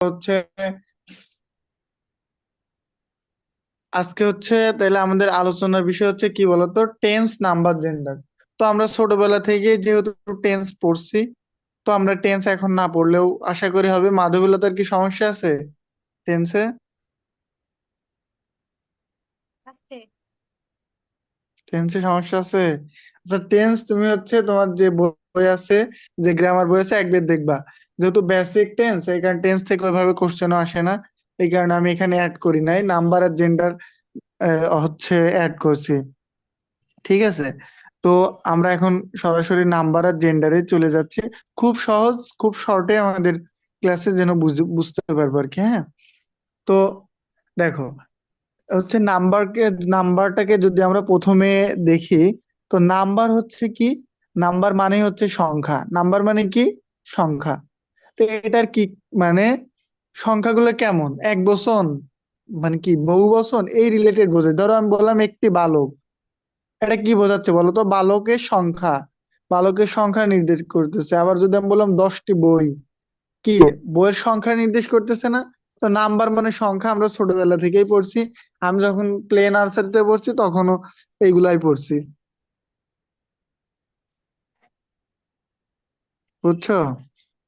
হচ্ছে আজকে হচ্ছে তাহলে আমাদের আলোচনার বিষয় হচ্ছে কি বলতো? টেন্স নাম্বার জেন্ডার তো আমরা ছোটবেলা থেকে যেহেতু টেন্স পড়ছি তো আমরা টেন্স এখন না পড়লেও আশা করি হবে। মাধবীলতার কি সমস্যা আছে টেন্সে টেন্সে সমস্যা আছে? আচ্ছা টেন্স তুমি হচ্ছে তোমার যে বই আছে যে গ্রামার বই আছে একবার দেখবা। যেহেতু বেসিক টেন্স এই কারণে টেন্স থেকে ওইভাবে কোশ্চেনও আসে না। এই কারণে আমি এখানে অ্যাড করি নাই। নাম্বার আর জেন্ডার হচ্ছে অ্যাড করছি। ঠিক আছে? তো আমরা এখন সরাসরি নাম্বার আর জেন্ডারে চলে যাচ্ছি। খুব সহজ, খুব শর্টে আমাদের ক্লাসে যেন বুঝ- বুঝতে পারব আর কি হ্যাঁ? তো দেখো, হচ্ছে নাম্বারকে নাম্বারটাকে যদি আমরা প্রথমে দেখি, তো নাম্বার হচ্ছে কি? নাম্বার মানে হচ্ছে সংখ্যা। নাম্বার মানে কি? সংখ্যা। তো এটার কি মানে সংখ্যাগুলো কেমন? এক বচন? মানে কি বহু বচন? এই রিলেটেড বোঝায়। ধরো আমি বললাম একটি বালক। এটা কি বোঝাচ্ছে বলো তো? বালকের সংখ্যা। বালকের সংখ্যা নির্দেশ করতেছে। আবার যদি আমি বললাম দশটি বই, কি বইয়ের সংখ্যা নির্দেশ করতেছে না? তো নাম্বার মানে সংখ্যা আমরা ছোটবেলা থেকেই পড়ছি। আমি যখন প্লে নার্সারিতে পড়ছি, তখনও এইগুলাই পড়ছি। বুঝছ?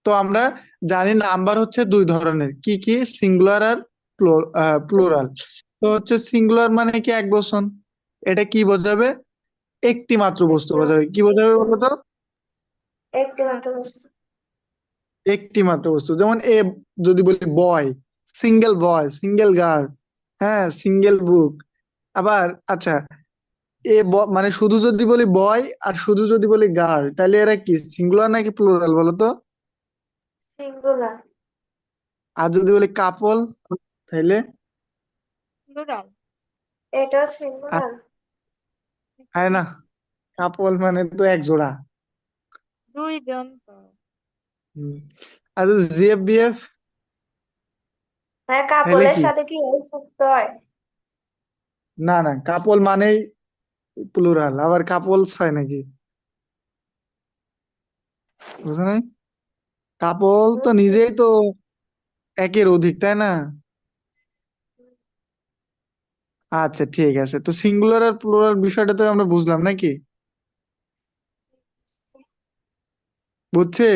তো আমরা জানি নাম্বার হচ্ছে দুই ধরনের। কি কি? সিঙ্গুলার আর প্লুরাল। তো হচ্ছে সিঙ্গুলার মানে কি এক বচন এটা কি বোঝাবে? একটি মাত্র বস্তু বোঝাবে। কি বোঝাবে বলো তো? একটি মাত্র বস্তু। একটি মাত্র বস্তু। যেমন এ যদি বলি boy single boy single girl হ্যাঁ সিঙ্গেল বুক। আবার আচ্ছা এ মানে শুধু যদি বলি বয় আর শুধু যদি বলি গার্ল তাহলে এরা কি? সিঙ্গুলার নাকি প্লুরাল বলো তো? সিঙ্গুলার। আর যদি বলি কাপল তাহলে প্লুরাল এটাও সিঙ্গুলার। হয় না কাপল মানে তো এক জোড়া। দুই জন তো আর জিএফ বিএফ হ্যাঁ কাপলের কি? সাথে কি যুক্ত হয়? না না কাপল মানেই প্লুরাল আবার কাপলস হয় নাকি? বুঝো নাই? কাপল তো নিজেই তো একের অধিক তাই না? আচ্ছা ঠিক আছে। তো সিঙ্গুলার আর প্লুরাল বিষয়টা তো আমরা বুঝলাম নাকি? বুঝছে?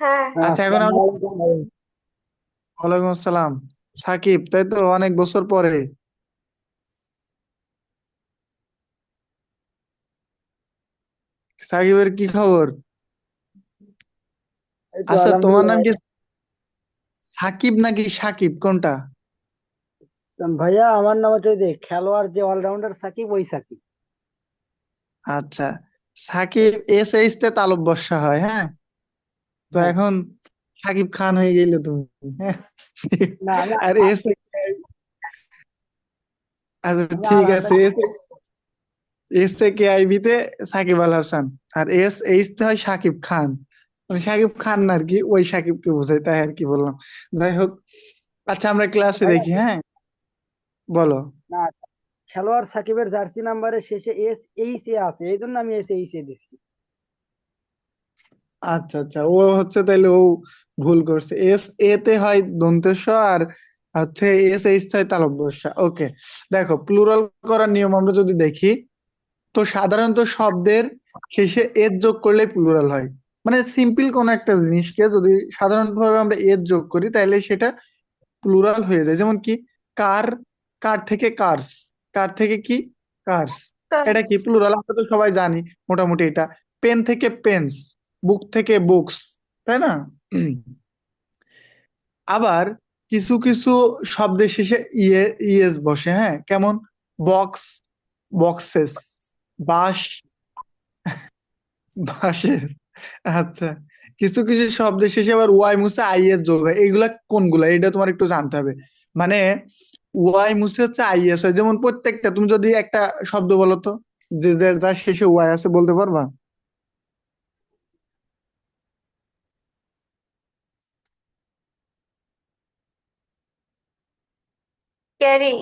হ্যাঁ। আচ্ছা এখন আমরা ওয়ালাইকুম আসসালাম। সাকিব তাই তো? অনেক বছর পরে। সাকিবের কি খবর? আচ্ছা তোমার নাম কি? সাকিব নাকি সাকিব? কোনটা? ভাইয়া আমার নাম হচ্ছে যে খেলোয়াড় যে অলরাউন্ডার সাকিব ওই সাকিব। আচ্ছা সাকিব এস এইচ তে তালব বর্ষা হয় হ্যাঁ? তো হ্যাঁ। এখন সাকিব খান হয়ে গেলে তুমি হ্যাঁ? না আমি আর এস আচ্ছা ঠিক আছে এস এস কে আইবি তে সাকিব আল হাসান আর এস এইচ তে হয় সাকিব খান। মানে সাকিব খান না আর কি ওই সাকিবকে বোঝাই তাই আর কি বললাম। যাই হোক আচ্ছা আমরা ক্লাসে দেখি হ্যাঁ? বলো। না খেলোয়াড় সাকিবের জার্সি নাম্বারের শেষে এস এইচ এ আছে এই জন্য আমি এস এইচ এ দিচ্ছি আচ্ছা আচ্ছা ও হচ্ছে তাইলে ও ভুল করছে। এস এ তে হয় দন্তেস আর হচ্ছে এস এইচ হয় তালব্য ওকে দেখো প্লুরাল করার নিয়ম আমরা যদি দেখি তো সাধারণত শব্দের শেষে এজ যোগ করলে প্লুরাল হয়। মানে সিম্পল কোন একটা জিনিসকে যদি সাধারণভাবে আমরা এজ যোগ করি তাহলে সেটা প্লুরাল হয়ে যায়। যেমন কি কার কার থেকে কার্স কার থেকে কি? কার্স এটা কি প্লুরাল আমরা তো সবাই জানি মোটামুটি এটা। পেন থেকে পেন্স বুক থেকে বুকস তাই না? আবার কিছু কিছু শব্দের শেষে ইয়ে ইএস বসে হ্যাঁ? কেমন? বক্স বক্সেস বাঁশ বাঁশের আচ্ছা কিছু কিছু শব্দের শেষে আবার ওয়াই মুছে আইএস যোগ হয়। এগুলা কোনগুলা? এটা তোমার একটু জানতে হবে। মানে ওয়াই মুছে হচ্ছে আইএস হয়। যেমন প্রত্যেকটা, তুমি যদি একটা শব্দ বলো তো, যে যার যার শেষে ওয়াই আছে, বলতে পারবা? ক্যারি।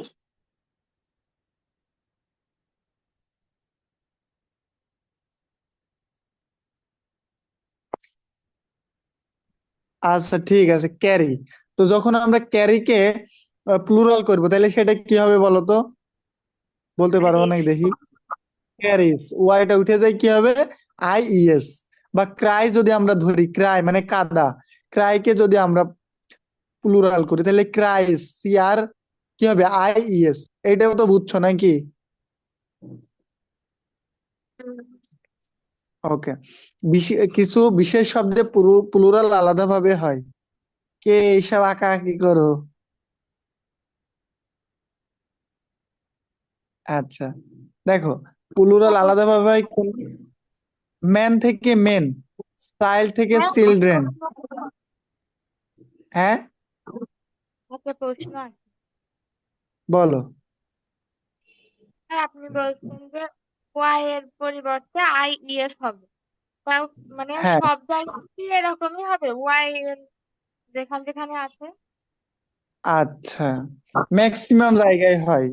আচ্ছা ঠিক আছে ক্যারি তো যখন আমরা ক্যারিকে প্লুরাল করব তাহলে সেটা কি হবে বলো তো? বলতে পারব না দেখি। ক্যারিজ ওয়াইটা উঠে যায় কি হবে? আই ইএস বা ক্রাই যদি আমরা ধরি ক্রাই মানে কাদা। ক্রাইকে যদি আমরা প্লুরাল করি তাহলে ক্রাইস সি আর কি হবে? আই ইএস এইটাও তো বুঝছ নাকি? ওকে কিছু বিশেষ শব্দে প্লুরাল আলাদাভাবে হয়। কে এইসব আঁকা আঁকি করো? আচ্ছা। দেখো প্লুরাল আলাদাভাবে হয় ম্যান থেকে মেন চাইল্ড থেকে চিলড্রেন হ্যাঁ? একটা প্রশ্ন আছে। বলো। হ্যাঁ, আপনি বলছেন যে ওয়াই এর পরিবর্তে আই ইএস হবে। মানে হ্যাঁ। সব জায়গায় কি এরকমই হবে। ওয়াই এর যেখানে যেখানে আছে। আচ্ছা। ম্যাক্সিমাম জায়গায় হয়।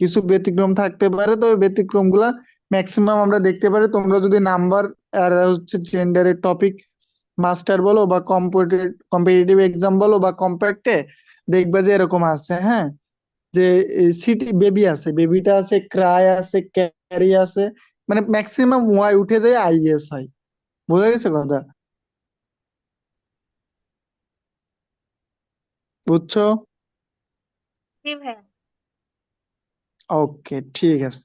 কিছু ব্যতিক্রম থাকতে পারে তবে ব্যতিক্রমগুলা ম্যাক্সিমাম আমরা দেখতে পারি। তোমরা যদি নাম্বার আর হচ্ছে জেন্ডারের টপিক মাস্টার বলো বা কম্পিটিটিভ কম্পিটিটিভ এক্সাম বলো বা কম্প্যাক্টে দেখবে যে এরকম আছে হ্যাঁ? যে সিটি বেবি আছে বেবিটা আছে ক্রাই আছে ক্যারি আছে মানে ম্যাক্সিমাম ওয়াই উঠে যায় আইএস হয়। বোঝা গেছে কথা? বুঝছ? ওকে ঠিক আছে।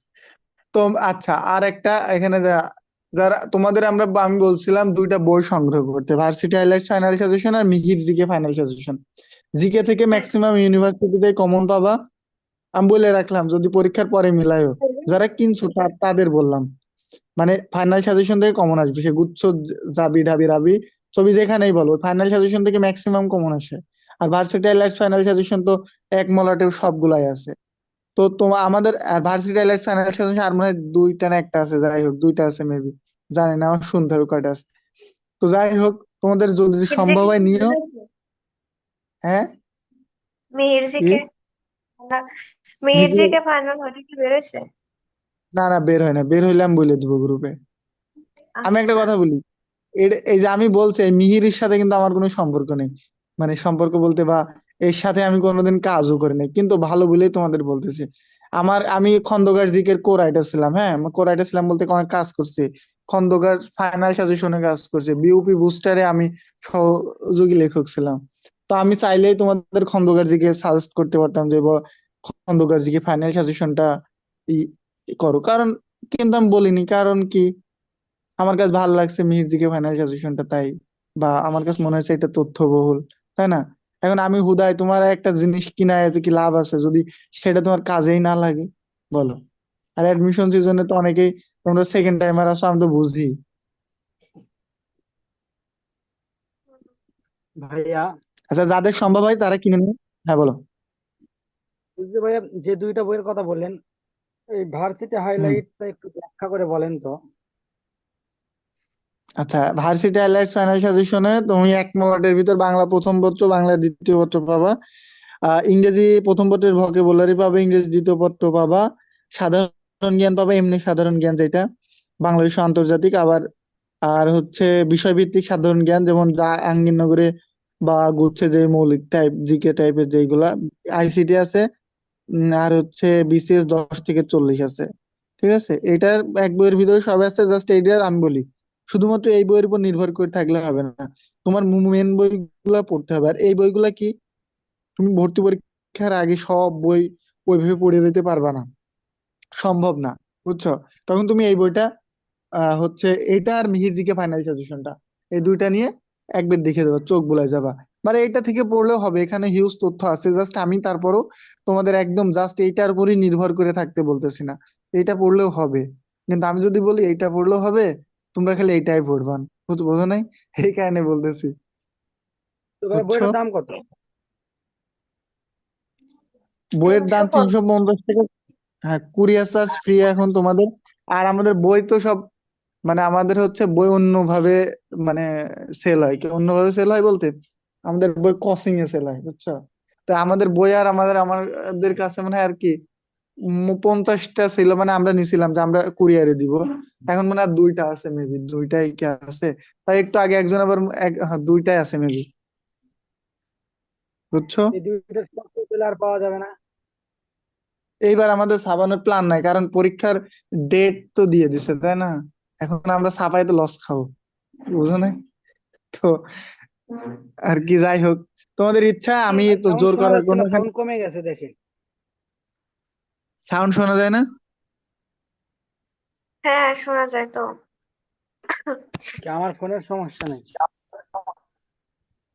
তো আচ্ছা আর একটা এখানে যা- যারা তোমাদের আমরা আমি বলছিলাম দুইটা বই সংগ্রহ করতে। ভার্সিটি হাইলাইটস ফাইনাল সাজেশন আর Mihir GK final suggestion GK থেকে ম্যাক্সিমাম ইউনিভার্সিটিতে কমন পাবা। আমি বলে রাখলাম যদি পরীক্ষার পরে মিলায়ও। যারা কিনছো তাদের বললাম। মানে ফাইনাল সাজেশন থেকে কমন আসবে। সে গুচ্ছ জ- জাবি ঢাবি রাবি ছবি যেখানেই বলো ফাইনাল সাজেশন থেকে ম্যাক্সিমাম কমন আসে। আর ভার্সিটি হাইলাইটস ফাইনাল সাজেশন তো এক মলাটে সবগুলাই আছে। তো তোমার আমাদের ভার্সিটি হাইলাইটস ফাইনাল সাজেশন আর মনে হয় দুইটা না একটা আছে যাই হোক দুইটা আছে মেবি জানি না আমার শুনতে হবে কয়টা আছে। তো যাই হোক তোমাদের যদি সম্ভব হয় নিও। হ্যাঁ? মিহির কি? GK Mihir Mihir- GK final ওটা কি বেরোছে না না বের হয় না বের হইলে আমি বলে দিব গ্রুপে আমি একটা আচ্ছা। কথা বলি এই যে আমি বলছি মিহিরের সাথে কিন্তু আমার কোনো সম্পর্ক নেই। মানে সম্পর্ক বলতে বা এর সাথে আমি কোনোদিন কাজও করি নাই। কিন্তু ভালো বলেই তোমাদের বলতেছি। আমার আমি খন্দকার জিকের কো রাইটার ছিলাম হ্যাঁ? কো রাইটার ছিলাম বলতে অনেক কাজ করছি। খন্দকার ফাইনাল সাজেশনে কাজ করছি। বিউপি বুস্টারে আমি সহযোগী লেখক ছিলাম। তো আমি চাইলেই তোমাদের খন্দকার জিকে সাজেস্ট করতে পারতাম যে খন্দকার জিকে ফাইনাল সাজেশনটা করো। কারণ কিন্তু আমি বলিনি কারণ কি আমার কাছে ভালো লাগছে মিহির জিকে ফাইনাল সাজেশনটা তাই। বা আমার কাছে মনে হচ্ছে এটা তথ্যবহুল তাই না? এখন আমি হুদায় তোমার একটা জিনিস কিনায় যে কি লাভ আছে? যদি সেটা তোমার কাজেই না লাগে বলো। আর অ্যাডমিশন সিজনে তো অনেকেই তোমরা সেকেন্ড টাইমার আসো আমি তো বুঝি। ভাইয়া আচ্ছা যাদের সম্ভব হয় তারা কিনে নিও হ্যাঁ বলো। ভাইয়া যে দুইটা বইয়ের কথা বললেন এই ভার্সিটি হাইলাইটটা একটু ব্যাখ্যা করে বলেন তো। আচ্ছা ভার্সিটি হাইলাইটস ফাইনাল সাজেশনে তুমি এক মলাটের ভিতর বাংলা প্রথম পত্র, বাংলা দ্বিতীয় পত্র পাবা। ইংরেজি প্রথম পত্রের ইংরেজি দ্বিতীয় পত্র পাবা। সাধারণ জ্ঞান পাবা, এমনি সাধারণ জ্ঞান যেটা। বাংলাদেশ আন্তর্জাতিক, আবার, আর হচ্ছে বিষয়ভিত্তিক সাধারণ জ্ঞান, যেমন যা আঙ্গিনগরে বা গুচ্ছে যে মৌলিক টাইপ জিকে টাইপের যেগুলা আইসিটি আছে। আর হচ্ছে বিসিএস দশ থেকে চল্লিশ আছে, ঠিক আছে? এটার এক বইয়ের ভিতরে সব আছে জাস্ট এইটা আমি বলি, শুধুমাত্র এই বইয়ের উপর নির্ভর করে থাকলে হবে না। তোমার মেন বইগুলা পড়তে হবে। আর এই বইগুলা কি? তুমি ভর্তি পরীক্ষার আগে সব বই ওইভাবে পড়ে দিতে পারবা না। সম্ভব না, বুঝছ? তখন তুমি এই বইটা হচ্ছে এটা আর মিহির জিকে ফাইনাল সাজেশনটা এই দুইটা নিয়ে একবার দেখে দেবা, চোখ বুলাই যাবা। মানে এটা থেকে পড়লেও হবে এখানে হিউজ তথ্য আছে জাস্ট আমি তারপরও তোমাদের একদম জাস্ট এইটার উপরই নির্ভর করে থাকতে বলতেছি না। এইটা পড়লেও হবে কিন্তু আমি যদি বলি এইটা পড়লেও হবে তোমরা খালি এইটাই পড়বা বুঝ- বোঝো নাই? এই কারণে বলতেছি। বুঝছ? দাম কত? বইয়ের দাম তিনশো তিনশো পঞ্চাশ টাকা। হ্যাঁ কুরিয়ার চার্জ ফ্রি এখন তোমাদের। আর আমাদের বই তো সব মানে আমাদের হচ্ছে বই অন্যভাবে মানে সেল হয়। কি অন্যভাবে সেল হয় বলতে? আমাদের বই কসিং এ সেল হয় বুঝছ? তো আমাদের বই আর আমাদের আমাদের কাছে মানে আর কি পঞ্চাশটা ছিল মানে আমরা নিছিলাম যে আমরা কুরিয়ারে দিব। এখন মানে আর দুইটা আছে মেবি দুইটাই কি আছে? তাই একটু আগে একজন আবার এক হ্যাঁ, দুইটাই আছে মেবি বুঝছ? পাওয়া যাবে না। এইবার আমাদের ছাপানোর প্ল্যান নাই কারণ পরীক্ষার ডেট তো দিয়ে দিছে তাই না? এখন আমরা ছাপাই তো লস খাব বুঝো না তো আর কি যাই হোক। তোমাদের ইচ্ছা আমি তো সাউন্ড জোর শোনা করার যাচ্ছে কোনো না সাউন্ড কমে গেছে দেখেন। সাউন্ড শোনা যায় না? হ্যাঁ শোনা যায় তো। আমার ফোনের সমস্যা নেই।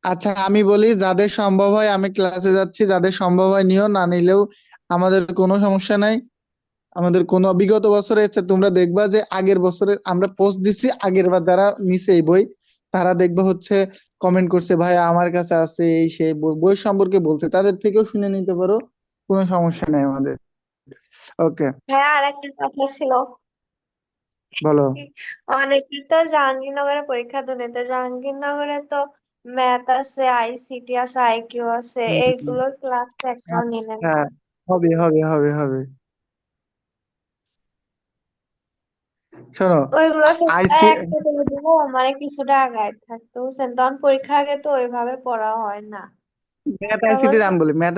আচ্ছা আমি বলি যাদের সম্ভব হয় আমি ক্লাসে যাচ্ছি। যাদের সম্ভব হয় নিও। না নিলেও আমাদের কোনো সমস্যা নাই। আমাদের কোনো বিগত বছরে তোমরা দেখবা যে আগের বছরে আমরা পোস্ট দিছি আগের বার যারা নিছে এই বই তারা দেখবা হচ্ছে কমেন্ট করছে ভাই আমার কাছে আছে এই সেই বই- সম্পর্কে বলছে। তাদের থেকেও শুনে নিতে পারো কোনো সমস্যা নেই আমাদের। ওকে হ্যাঁ আর একটা কথা ছিল। বলো। অনেকে তো জাহাঙ্গীরনগরে পরীক্ষা দেবে তো জাহাঙ্গীরনগরে তো ম্যাথ আছে আইসিটি আছে আইকিউ আছে এইগুলোর ক্লাস একটাও নিলেন হ্যাঁ হবে হবে হবে হবে। শোনো আইসি মানে কিছুটা আগায় থাকতে তখন পরীক্ষার আগে তো ওইভাবে পড়া হয় না। তখন আমি বলি ম্যাথ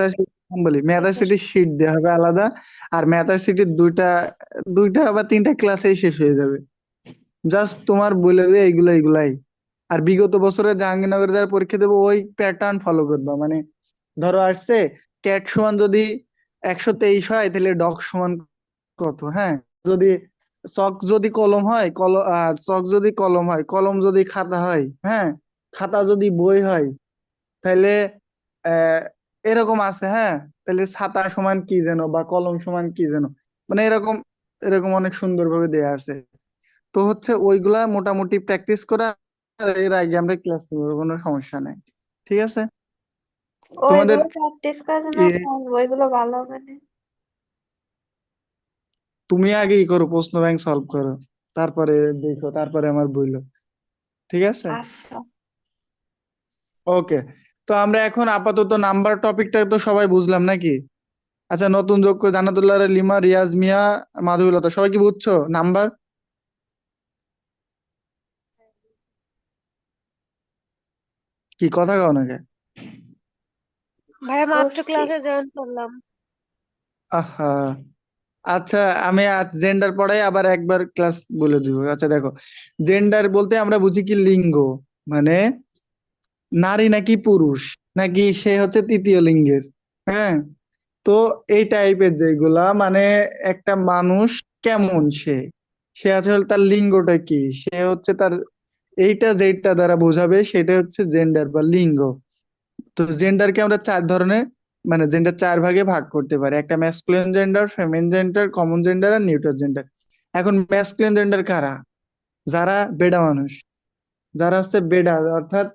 আমি বলি। ম্যাথ আইসিটির শিট দেওয়া হবে আলাদা আর ম্যাথ আইসিটির দুইটা দুইটা বা তিনটা ক্লাসেই শেষ হয়ে যাবে। জাস্ট তোমার বলে দেবে এইগুলা এইগুলাই। আর বিগত বছরে জাহাঙ্গীরনগরে যারা পরীক্ষা দেবো ওই প্যাটার্ন ফলো করবা। মানে ধরো আসছে ক্যাট সমান যদি একশো তেইশ হয় তাহলে ডগ সমান কত? হ্যাঁ? যদি চক যদি কলম হয় কল চক যদি কলম হয় কলম যদি খাতা হয় হ্যাঁ? খাতা যদি বই হয় তাহলে এরকম আছে হ্যাঁ? তাহলে ছাতা সমান কি যেন বা কলম সমান কি যেন? মানে এরকম এরকম অনেক সুন্দরভাবে দেয়া আছে। তো হচ্ছে ওইগুলা মোটামুটি প্র্যাকটিস করা এর আগে আমরা ক্লাস নেব কোনো সমস্যা নাই। ঠিক আছে? তোমাদের প্র্যাকটিস করার জন্য বইগুলো ভালো হবে তুমি আগে ই করো প্রশ্ন ব্যাংক সলভ করো। তারপরে দেখো তারপরে আমার বইলো। ঠিক আছে? আচ্ছা। ওকে। তো আমরা এখন আপাতত নাম্বার টপিকটা তো সবাই বুঝলাম নাকি? আচ্ছা নতুন যোগ করে জান্নাতুল্লাহ লিমা রিয়াজ মিয়া মাধবীলতা সবাই কি বুঝছ? নাম্বার? কি কথা কও নাকি ভাইয়া মাত্র ক্লাসে জয়েন করলাম। আহা। আচ্ছা আমি আজ জেন্ডার পড়াই, আবার একবার ক্লাস বলে দিব। আচ্ছা দেখো। জেন্ডার বলতে আমরা বুঝি কি লিঙ্গ? মানে নারী নাকি পুরুষ? নাকি সে হচ্ছে তৃতীয় লিঙ্গের? হ্যাঁ? তো এই টাইপের যেগুলা মানে একটা মানুষ কেমন সে? সে আসলে তার লিঙ্গটা কি? সে হচ্ছে তার এইটা যেটা দ্বারা বোঝাবে, সেটা হচ্ছে জেন্ডার বা লিঙ্গ। তো জেন্ডারকে আমরা চার ধরনের মানে জেন্ডার চার ভাগে ভাগ করতে পারে। একটা masculine gender feminine gender common gender আর নিউট্রাল জেন্ডার এখন ম্যাসকুলিন জেন্ডার কারা? যারা বেডা মানুষ। যারা হচ্ছে বেডা, অর্থাৎ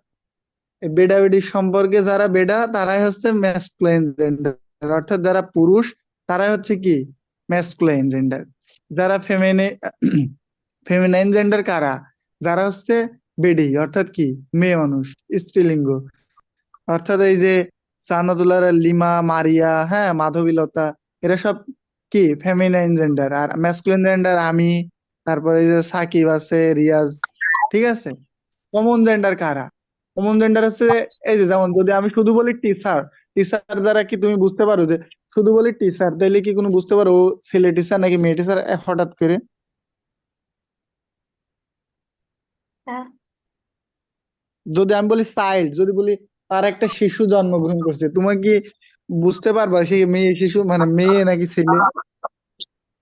বেডা বেডির সম্পর্কে যারা বেডা, তারাই হচ্ছে ম্যাসকুলাইন জেন্ডার অর্থাৎ যারা পুরুষ, তারাই হচ্ছে কি? ম্যাসকুলাইন জেন্ডার যারা ফেমিনে ফেমিনাইন জেন্ডার কারা? যারা হচ্ছে বেডি, অর্থাৎ কি? মেয়ে মানুষ, স্ত্রীলিঙ্গ। অর্থাৎ এই যে সানাতুল্লাহ লিমা মারিয়া হ্যাঁ মাধবীলতা এরা সব কি? ফেমিনাইন জেন্ডার আর ম্যাসকুলিন জেন্ডার আমি তারপরে যে সাকিব আছে রিয়াজ ঠিক আছে? কমন জেন্ডার কারা? কমন জেন্ডার হচ্ছে এই যে যেমন যদি আমি শুধু বলি টিচার টিচার দ্বারা কি তুমি বুঝতে পারো যে শুধু বলি টিচার তাইলে কি কোনো বুঝতে পারো ছেলে টিচার নাকি মেয়ে টিচার হঠাৎ করে? হ্যাঁ। যদি আমি বলি চাইল্ড যদি বলি তার একটা শিশু জন্মগ্রহণ করছে। তোমার কি বুঝতে পারবা? সে মেয়ে শিশু মানে মেয়ে নাকি ছেলে?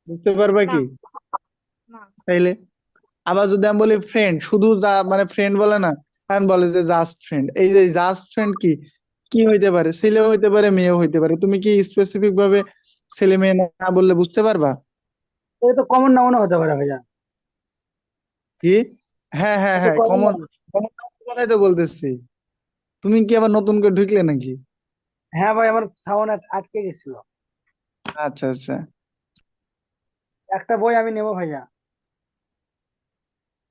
বুঝতে পারবা কি? তাইলে? আবার যদি আমি বলি ফ্রেন্ড শুধু যা মানে ফ্রেন্ড বলে না আমি বলে যে জাস্ট ফ্রেন্ড এই যে জাস্ট ফ্রেন্ড কি? কি হইতে পারে? ছেলেও হইতে পারে মেয়েও হইতে পারে। তুমি কি স্পেসিফিক ভাবে ছেলে মেয়ে না বললে বুঝতে পারবা? এটা তো কমন হতে পারে ভাইয়া। কি? হ্যাঁ হ্যাঁ হ্যাঁ কমন কমন কথাই তো বলতেছি। তুমি কি আবার নতুন করে ঢুকলে নাকি? হ্যাঁ ভাই আমার সাউন্ড আটকে গেছিল। আচ্ছা আচ্ছা। একটা বই আমি নেব ভাইয়া।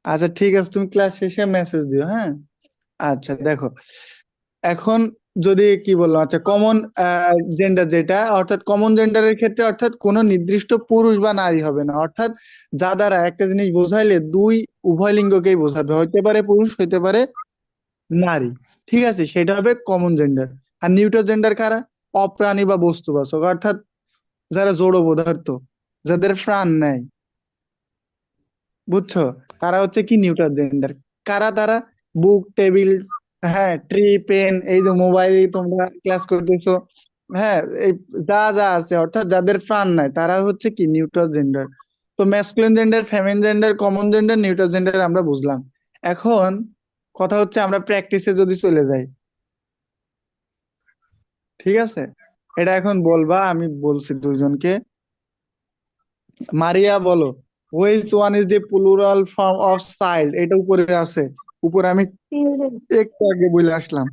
আচ্ছা ঠিক আছে তুমি ক্লাস শেষে মেসেজ দিও হ্যাঁ? আচ্ছা দেখো। এখন যদি কি বললাম আচ্ছা কমন জেন্ডার যেটা অর্থাৎ কমন জেন্ডারের ক্ষেত্রে অর্থাৎ কোনো নির্দিষ্ট পুরুষ বা নারী হবে না। অর্থাৎ যা দ্বারা একটা জিনিস বোঝাইলে দুই উভয় লিঙ্গকেই বোঝাবে। হইতে পারে পুরুষ হইতে পারে নারী। ঠিক আছে, সেটা হবে কমন জেন্ডার আর নিউট্রাল জেন্ডার কারা? অপ্রাণী বা বস্তুবাচক অর্থাৎ যারা জড় পদার্থ, যাদের প্রাণ নাই। বুঝছ? তারা হচ্ছে কি নিউট্রাল জেন্ডার কারা তারা? বুক টেবিল হ্যাঁ ট্রি পেন এই যে মোবাইল তোমরা ক্লাস করতেছো। হ্যাঁ এই যা যা আছে, অর্থাৎ যাদের প্রাণ নাই, তারা হচ্ছে কি নিউট্রাল জেন্ডার তো masculine gender feminine gender common gender neutral gender আমরা বুঝলাম। এখন কথা হচ্ছে আমরা প্র্যাকটিসে যদি চলে যাই। ঠিক আছে? এটা এখন বলবা আমি বলছি দুইজনকে। মারিয়া বলো which one is the plural form of child এটা উপরে আছে। উপরে আমি একটু আগে বলে আসলাম।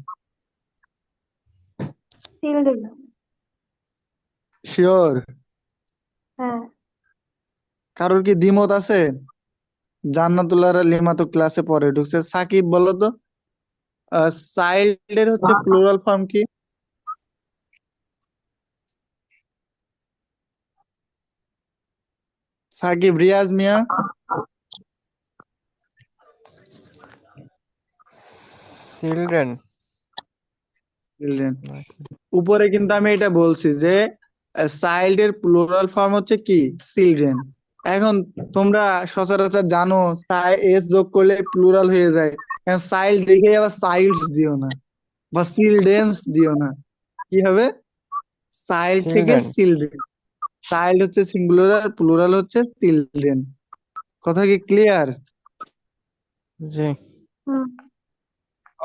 শিওর হ্যাঁ। কারোর কি দ্বিমত আছে? জান্নাতুল্লাহ লিমা তো ক্লাসে পরে ঢুকছে। সাকিব বলো তো। চাইল্ডের হচ্ছে প্লুরাল ফর্ম কি? সাকিব রিয়াজ মিয়া। চিলড্রেন চিলড্রেন উপরে কিন্তু আমি এটা বলছি যে চাইল্ড এর প্লুরাল ফর্ম হচ্ছে কি? চিলড্রেন এখন তোমরা সচরাচর জানো এস যোগ করলে প্লুরাল হয়ে যায়। এখন চাইল্ড দেখে আবার চাইল্ডস দিও না বা চিলড্রেন্স দিও না। কি হবে? চাইল্ড থেকে. চিলড্রেন চাইল্ড হচ্ছে সিঙ্গুলার আর প্লুরাল হচ্ছে চিলড্রেন কথা কি ক্লিয়ার জি।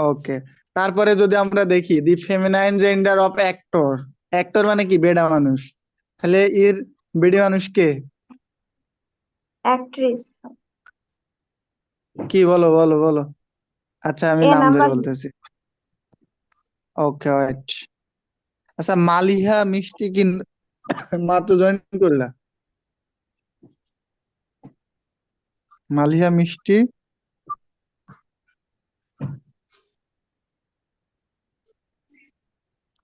ওকে তারপরে যদি আমরা দেখি the feminine gender of actor actor মানে কি? বেডা মানুষ। তাহলে এর বেডি মানুষ কে? অ্যাক্ট্রেস। কি বলো বলো বলো। আচ্ছা আমি এ নাম ধরে নাম্বার বলতেছি। Okay wait. আচ্ছা মালিহা মিষ্টি কি মাত্র জয়েন করলা? মালিহা মিষ্টি?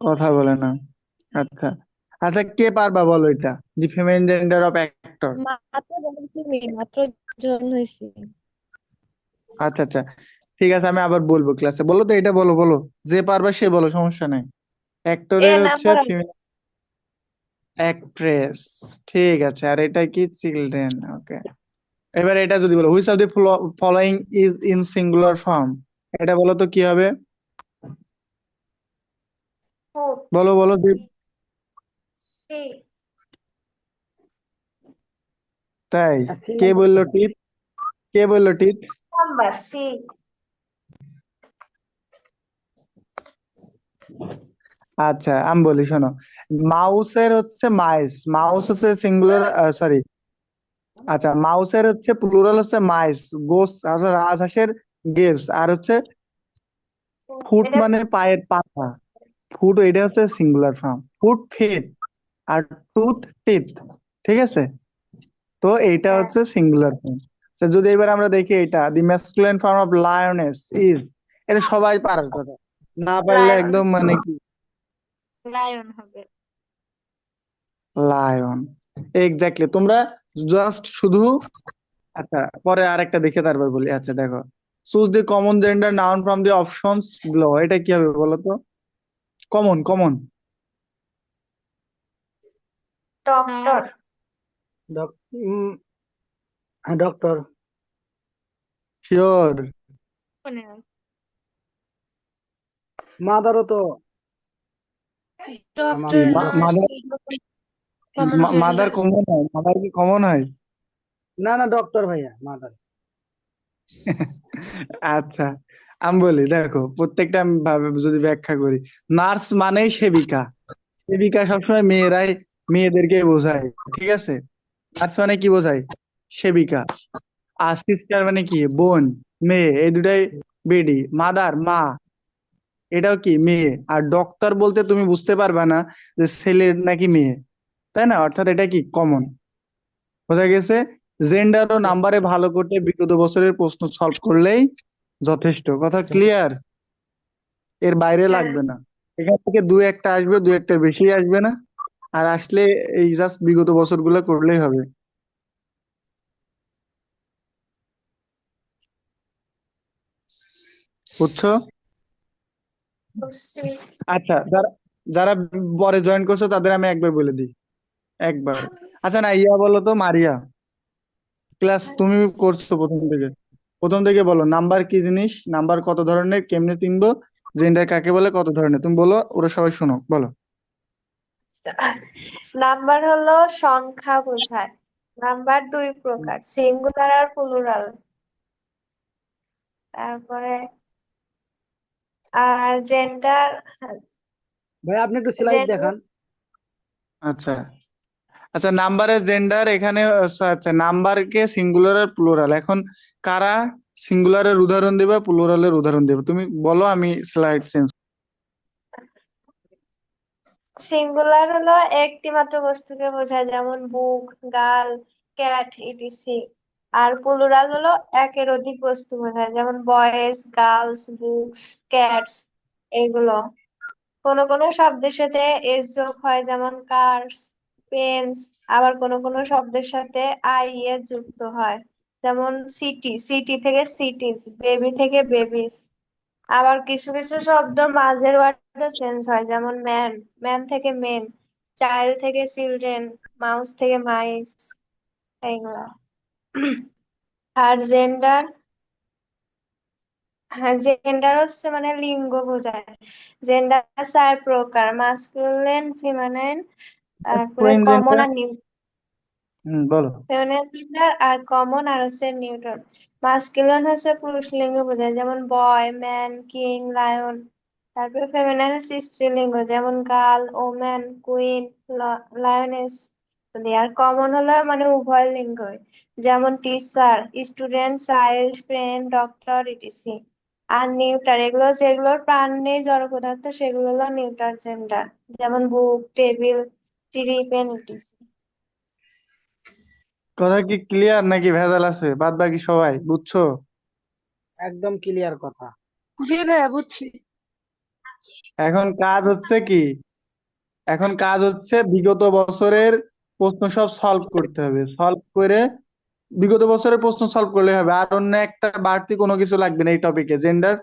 কথা বলে না। আচ্ছা। আচ্ছা কে পারবা বলো এটা? The feminine gender of actor মাত্র মাত্র আচ্ছা আচ্ছা। ঠিক আছে আমি আবার বলব ক্লাসে বলো তো এটা বলো বলো। যে পারবা সে বলো সমস্যা নাই। অ্যাক্টরের হচ্ছে অ্যাক্ট্রেস ঠিক আছে আর এটা কি চিলড্রেন ওকে এবার এটা যদি বলো which of the following is in singular form এটা বলো তো কি হবে? বলো বলো তাই? কে বলল টিপ? কে বলল টিপ? নাম্বার সি আচ্ছা আমি বলি শোনো। মাউসের হচ্ছে মাইস। মাউস হচ্ছে সিঙ্গুলার সরি আচ্ছা মাউসের হচ্ছে প্লুরাল হচ্ছে মাইস। গোস আচ্ছা রাজহাঁসের গেভস আর হচ্ছে ফুট মানে পায়ের পাতা। ফুট এটা হচ্ছে সিঙ্গুলার ফর্ম ফুট ফিট। আর টুথ টিথ ঠিক আছে? তো এইটা হ্যাঁ। হচ্ছে সিঙ্গুলার ফর্ম যদি এবার আমরা দেখি এটা the masculine form of lioness is এটা সবাই পারার কথা। না পারলে একদম মানে কি? লায়ন হবে। লায়ন এক্স্যাক্টলি তোমরা জাস্ট শুধু আচ্ছা পরে আরেকটা দেখে তারপর বলি। আচ্ছা দেখো। Choose the common gender noun from the options below এটা কি হবে বলো তো? কমন কমন ডক্টর ডক হ্যাঁ ডক্টর শিওর মাদারও তো. ডক্টর মাদার কমন হয়? মাদার কি কমন হয়? না না ডক্টর ভাইয়া মাদার আচ্ছা আমি বলি দেখো প্রত্যেকটা ভাবে যদি ব্যাখ্যা করি নার্স মানেই সেবিকা। সেবিকা সবসময় মেয়েরাই মেয়েদেরকে বোঝায় ঠিক আছে? নার্স মানে কি বোঝায়? সেবিকা। আর সিস্টার মানে কি? বোন মেয়ে এই দুটাই বেডি। মাদার মা। এটাও কি? মেয়ে। আর ডক্টর বলতে তুমি বুঝতে পারবে না যে ছেলের নাকি মেয়ে। তাই না? অর্থাৎ এটা কি? কমন বোঝা গেছে? জেন্ডার ও নাম্বারে ভালো করতে বিগত বছরের প্রশ্ন সলভ করলেই যথেষ্ট। কথা ক্লিয়ার এর বাইরে হ্যাঁ। লাগবে না। এখান থেকে দু একটা আসবে দু একটার বেশি আসবে না। আর আসলে এই জাস্ট বিগত বছরগুলো করলেই হবে। বুঝছ? আচ্ছা যারা যারা পরে জয়েন করছ তাদের আমি একবার বলে দিই। একবার। আচ্ছা না ইয়া বলো তো মারিয়া। ক্লাস তুমি করছ প্রথম থেকে। প্রথম থেকে বলো নাম্বার কি জিনিস? নাম্বার কত ধরনের? কেমনে চিনবো? জেন্ডার কাকে বলে? কত ধরনের? তুমি বলো ওরা সবাই শোনো বলো। নাম্বার হলো সংখ্যা বোঝায়। নাম্বার দুই প্রকার সিঙ্গুলার আর প্লুরাল তারপরে আর জেন্ডার ভাই আপনি একটু স্লাইড দেখান। আচ্ছা। আচ্ছা নাম্বারের জেন্ডার এখানে আচ্ছা, আচ্ছা নাম্বারকে সিঙ্গুলার আর প্লুরাল এখন কারা সিঙ্গুলারের উদাহরণ দেবে প্লুরালের উদাহরণ দেবে? তুমি বলো আমি স্লাইড চেঞ্জ সিঙ্গুলার হলো একটি মাত্র বস্তুকে বোঝায়, যেমন বুক গার্ল ক্যাট ইটিসি আর প্লুরাল হলো একের অধিক বস্তু বোঝায়, যেমন বয়েজ গার্লস বুকস, ক্যাটস এগুলো। কোন কোন শব্দের সাথে এস যোগ হয়, যেমন কার্স, পেন্স, আবার কোনো কোনো শব্দের সাথে আই এ যুক্ত হয়, যেমন সিটি সিটি থেকে সিটিজ, বেবি থেকে বেবিস আবার কিছু কিছু শব্দ মাঝের ওয়ার্ডও চেঞ্জ হয় যেমন ম্যান ম্যান থেকে মেন চাইল্ড থেকে চিলড্রেন মাউস থেকে মাইস এইগুলো আর জেন্ডার হ্যাঁ জেন্ডার হচ্ছে মানে লিঙ্গ বোঝায়। জেন্ডার চার প্রকার মাস্কুলিন ফিমেনাইন তারপরে কমন আর নিউ হুম বলো। ফেমিনাইন আর কমন আর হচ্ছে নিউটন মাস্কুলিন হচ্ছে পুরুষ লিঙ্গ বোঝায়, যেমন বয়, ম্যান, কিং, লায়ন। তারপরে ফেমিনাইন হচ্ছে স্ত্রীলিঙ্গ যেমন গার্ল, ওম্যান, কুইন লায়নেস। আর কমন হলো মানে উভয় লিঙ্গ যেমন teacher, student, child, friend, doctor, ETC. আর নিউটার এগুলো যেগুলোর প্রাণ নেই, জড় পদার্থ, সেগুলো হলো নিউটার জেন্ডার। যেমন book, table TV pen, ETC. কথা কি ক্লিয়ার নাকি ভেজাল আছে? বাদ বাকি সবাই বুঝছ? একদম ক্লিয়ার কথা। জি ভাইয়া বুঝছি। এখন কাজ হচ্ছে কি? এখন কাজ হচ্ছে বিগত বছরের প্রশ্ন সব সলভ করতে হবে। সলভ করে বিগত বছরের প্রশ্ন সলভ করলে হবে। আর অন্য একটা বাড়তি কোনো কিছু লাগবে না এই টপিকে জেন্ডার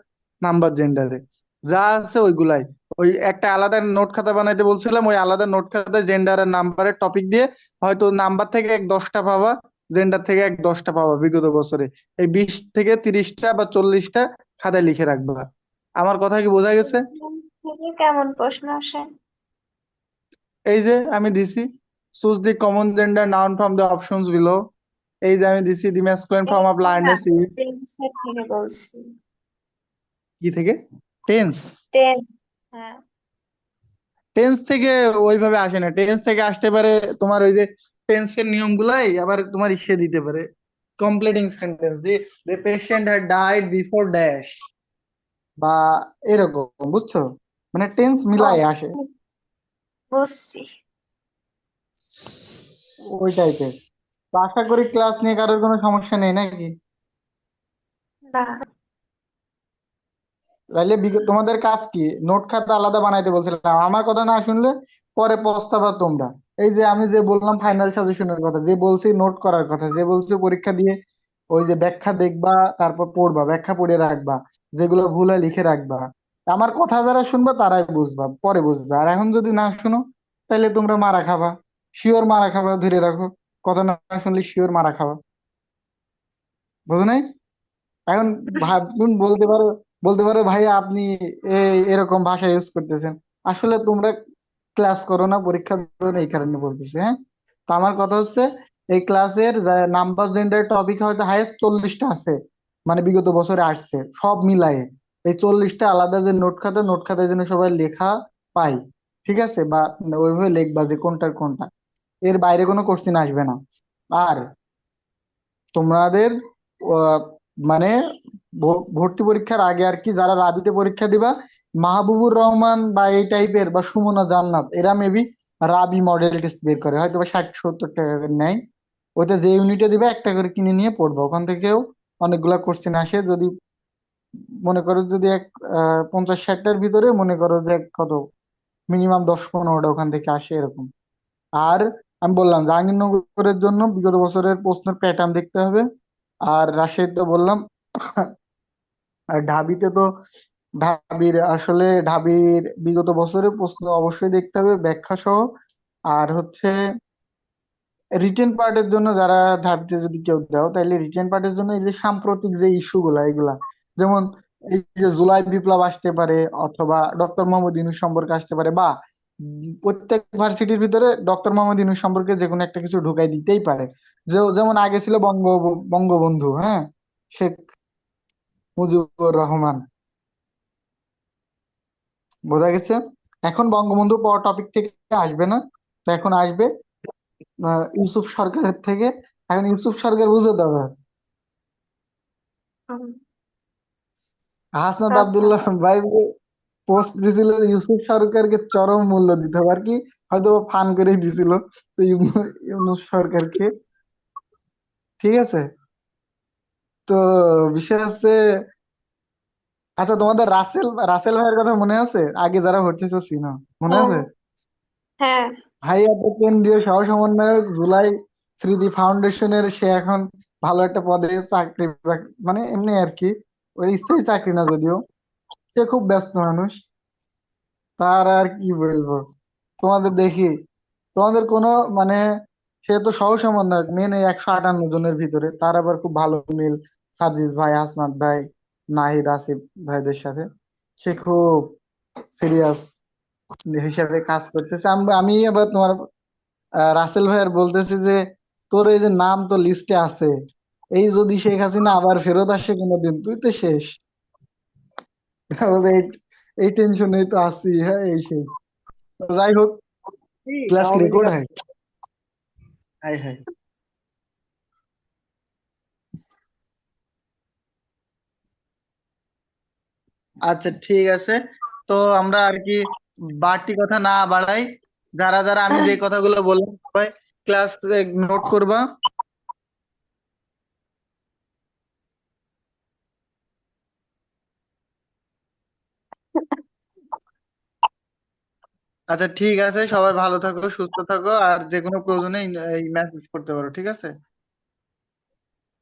নাম্বার জেন্ডারে যা আছে ওইগুলাই। ওই একটা আলাদা নোট খাতা বানাইতে বলছিলাম ওই আলাদা নোট খাতায় জেন্ডার আর নাম্বারের টপিক দিয়ে হয়তো নাম্বার থেকে এক দশটা পাবা জেন্ডার থেকে এক দশটা পাবা বিগত বছরে। এই বিশ থেকে তিরিশটা বা চল্লিশটা খাতায় লিখে রাখবা। আমার কথা কি বোঝা গেছে? কেমন প্রশ্ন আসে? এই যে আমি দিছি choose the common gender noun from the options below এই যে আমি দিছি দি ম্যাসকুলিন ফর্ম অফ লার্নেস বলছি। কি থেকে? টেন্স টেন হ্যাঁ। টেন্স থেকে ওইভাবে আসে না। টেন্স থেকে আসতে পারে তোমার ওই যে টেন্সের নিয়মগুলাই আবার তোমার ইসে দিতে পারে। Completing sentence the the patient had died before dash বা এরকম বুঝছ? মানে টেন্স মিলাই আসে। বুঝছি। ওই টাইপের আশা করি ক্লাস নিয়ে কারোর কোনো সমস্যা নেই নাকি? না। তাহলে তোমাদের কাজ কি? নোট খাতা আলাদা বানাইতে বলছিলাম। আমার কথা না শুনলে পরে পস্তাবা তোমরা। এই যে আমি যে বললাম ফাইনাল সাজেশনের কথা, যে বলছি নোট করার কথা, যে বলছি পরীক্ষা দিয়ে ওই যে ব্যাখ্যা দেখবা, তারপর পড়বা, ব্যাখ্যা পড়ে রাখবা, যেগুলো ভুল হয় লিখে রাখবা। আমার কথা যারা শুনবা তারাই বুঝবা, পরে বুঝবা। আর এখন যদি না শুনো, তাহলে তোমরা মারা খাবা। শিওর মারা খাবা, ধরে রাখো। কথা না শুনলে শিওর মারা খাবা। বুঝো নাই? এখন ভাব বলতে পারো বলতে পারো, ভাই, আপনি এরকম ভাষা ইউজ করতেছেন। আসলে তোমরা ক্লাস করো না পরীক্ষার জন্য এই কারণে বলতেছি হ্যাঁ? তো আমার কথা হচ্ছে, এই ক্লাসের নাম্বার জেন্ডার টপিক হয়তো হাইয়েস্ট চল্লিশটা আছে মানে বিগত বছরে আসছে, সব মিলায়ে। এই চল্লিশটা আলাদা যে নোট খাতা নোট খাতায় যেন সবাই লেখা পাই ঠিক আছে? বা ওইভাবে লিখবা যে কোনটার কোনটা। এর বাইরে কোনো কোশ্চিন আসবে না। আর তোমাদের মানে ভর্তি পরীক্ষার আগে আর কি যারা রাবিতে পরীক্ষা দিবা, মাহবুবুর রহমান বা এই টাইপের বা সুমনা জান্নাত, এরা মেবি রাবি মডেল টেস্ট বের করে। হয়তো বা ষাট, সত্তর টাকা করে নেয়। ওইটা যে ইউনিটে দিবে, একটা করে কিনে নিয়ে পড়ব। ওখান থেকেও অনেকগুলা কোশ্চেন আসে। যদি মনে করো যদি এক পঞ্চাশ ষাটটার ভিতরে মনে করো যে কত? মিনিমাম দশ, পনেরোটা ওখান থেকে আসে এরকম। আর আমি বললাম, জাহাঙ্গীরনগরের জন্য বিগত বছরের প্রশ্নের প্যাটার্ন দেখতে হবে। আর রাজশাহীতে বললাম আর ঢাবিতে তো, ঢাবির আসলে ঢাবির বিগত বছরের প্রশ্ন অবশ্যই দেখতে হবে ব্যাখ্যা সহ। আর হচ্ছে রিটেন পার্টের জন্য যারা ঢাবিতে যদি কেউ দাও তাহলে রিটেন পার্টের জন্য এই যে সাম্প্রতিক যে ইস্যু গুলা, এগুলা। যেমন এই যে জুলাই বিপ্লব আসতে পারে, অথবা ডক্টর মোহাম্মদ ইউনূস সম্পর্কে আসতে পারে, বা প্রত্যেক ভার্সিটির ভিতরে ডক্টর মোহাম্মদ ইউনূস সম্পর্কে যে কোনো একটা কিছু ঢুকাই দিতেই পারে। যেমন আগে ছিল বঙ্গ বঙ্গবন্ধু হ্যাঁ? শেখ মুজিবুর রহমান। বোঝা গেছে? এখন বঙ্গবন্ধু পর টপিক থেকে আসবে না। তো এখন আসবে ইউসুফ সরকারের থেকে। এখন ইউসুফ সরকার বুঝে দেবে। হাসনাত আব্দুল্লাহ ভাই পোস্ট দিছিল ইউসুফ সরকারকে চরম মূল্য দিতে হবে। আর কি? হয়তো ফান করেই দিছিল। তো সরকারকে। ঠিক আছে? তো বিষয় হচ্ছে আচ্ছা তোমাদের রাসেল রাসেল ভাইয়ের কথা মনে আছে? আগে যারা ভর্তি ছিল মনে আছে? হ্যাঁ। ভাইয়া তো কেন্দ্রীয় সহ সমন্বয়ক জুলাই স্মৃতি ফাউন্ডেশনের সে এখন ভালো একটা পদে চাকরি মানে এমনি আর কি ওই স্থায়ী চাকরি না যদিও। সে খুব ব্যস্ত মানুষ। তার আর কি বলব? তোমাদের দেখি। তোমাদের কোনো মানে সে তো সহ সমন্বয়ক মেন এই একশো আটান্ন জনের ভিতরে। তার আবার খুব ভালো মিল। সাজিদ ভাই হাসনাত ভাই নাহিদ আসিফ ভাইদের সাথে। সে খুব সিরিয়াস হিসাবে কাজ করতেছে। আমি আবার তোমার রাসেল ভাইয়ের বলতেছি যে তোর এই যে নাম তো লিস্টে আছে। এই যদি শেখ হাসিনা আবার ফেরত আসে কোনোদিন তুই তো শেষ। এই এই টেনশনেই তো আছি হ্যাঁ এই সেই। যাই হোক ক্লাস রেকর্ড হয়। হাই হাই আচ্ছা ঠিক আছে। তো আমরা আর কি বাড়তি কথা না বাড়াই। যারা যারা আমি যে কথাগুলো বললাম সবাই ক্লাস নোট করবা। আচ্ছা ঠিক আছে। সবাই ভালো থাকো সুস্থ থাকো। আর যে কোনো প্রয়োজনে এই মেসেজ করতে পারো ঠিক আছে?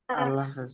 আল্লাহ হাফেজ।